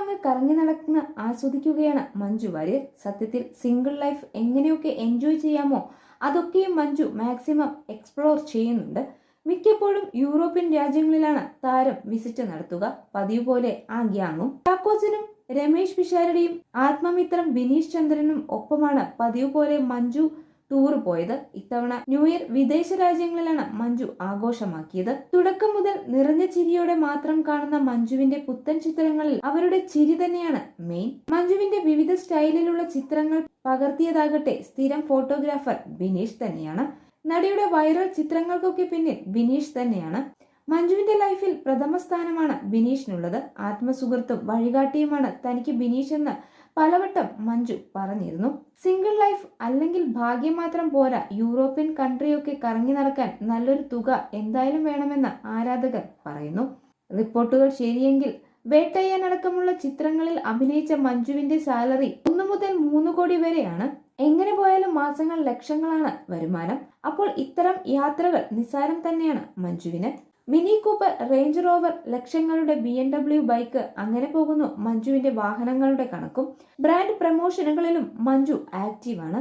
അങ്ങ് കറങ്ങി നടക്കുന്ന ആസ്വദിക്കുകയാണ് മഞ്ജു. വാര്യർ സത്യത്തിൽ സിംഗിൾ ലൈഫ് എങ്ങനെയൊക്കെ എൻജോയ് ചെയ്യാമോ അതൊക്കെയും മഞ്ജു മാക്സിമം എക്സ്പ്ലോർ ചെയ്യുന്നുണ്ട്. മിക്കപ്പോഴും യൂറോപ്യൻ രാജ്യങ്ങളിലാണ് താരം വിസിറ്റ് നടത്തുക. പതിവ് പോലെ ആ ഗ്യാങ്ങും ചാക്കോച്ചനും രമേശ് പിഷാരടിയും ആത്മമിത്രം ബിനീഷ് ചന്ദ്രനും ഒപ്പമാണ് പതിവ് പോലെ മഞ്ജു ടൂർ പോയത്. ഇത്തവണ ന്യൂ ഇയർ വിദേശ രാജ്യങ്ങളിലാണ് മഞ്ജു ആഘോഷമാക്കിയത്. തുടക്കം മുതൽ നിറഞ്ഞ ചിരിയോടെ മാത്രം കാണുന്ന മഞ്ജുവിന്റെ പുത്തൻ ചിത്രങ്ങളിൽ അവരുടെ ചിരി തന്നെയാണ് മെയിൻ മഞ്ജുവിന്റെ വിവിധ സ്റ്റൈലിലുള്ള ചിത്രങ്ങൾ പകർത്തിയതാകട്ടെ സ്ഥിരം ഫോട്ടോഗ്രാഫർ ബിനീഷ് തന്നെയാണ്. നടിയുടെ വൈറൽ ചിത്രങ്ങൾക്കൊക്കെ പിന്നിൽ ബിനീഷ് തന്നെയാണ്. മഞ്ജുവിന്റെ ലൈഫിൽ പ്രഥമ സ്ഥാനമാണ് ബിനീഷിനുള്ളത്. ആത്മസുഹൃത്തും വഴികാട്ടിയുമാണ് തനിക്ക് ബിനീഷ് എന്ന് പലവട്ടം മഞ്ജു പറഞ്ഞിരുന്നു സിംഗിൾ ലൈഫ് അല്ലെങ്കിൽ ഭാഗ്യം മാത്രം പോരാ യൂറോപ്യൻ കൺട്രിയൊക്കെ കറങ്ങി നടക്കാൻ നല്ലൊരു തുക എന്തായാലും വേണമെന്ന് ആരാധകർ പറയുന്നു. റിപ്പോർട്ടുകൾ ശരിയെങ്കിൽ വേട്ടയ്യാനടക്കമുള്ള ചിത്രങ്ങളിൽ അഭിനയിച്ച മഞ്ജുവിന്റെ സാലറി ഒന്നു മുതൽ മൂന്ന് കോടി വരെയാണ്. എങ്ങനെ പോയാലും മാസങ്ങൾ ലക്ഷങ്ങളാണ് വരുമാനം. അപ്പോൾ ഇത്തരം യാത്രകൾ നിസ്സാരം തന്നെയാണ് മഞ്ജുവിന്. മിനി കൂപ്പർ റേഞ്ച് റോവർ ലക്ഷങ്ങളുടെ ബി എം ഡബ്ല്യു ബൈക്ക് അങ്ങനെ പോകുന്നു മഞ്ജുവിന്റെ വാഹനങ്ങളുടെ കണക്കും. ബ്രാൻഡ് പ്രമോഷനുകളിലും മഞ്ജു ആക്റ്റീവാണ്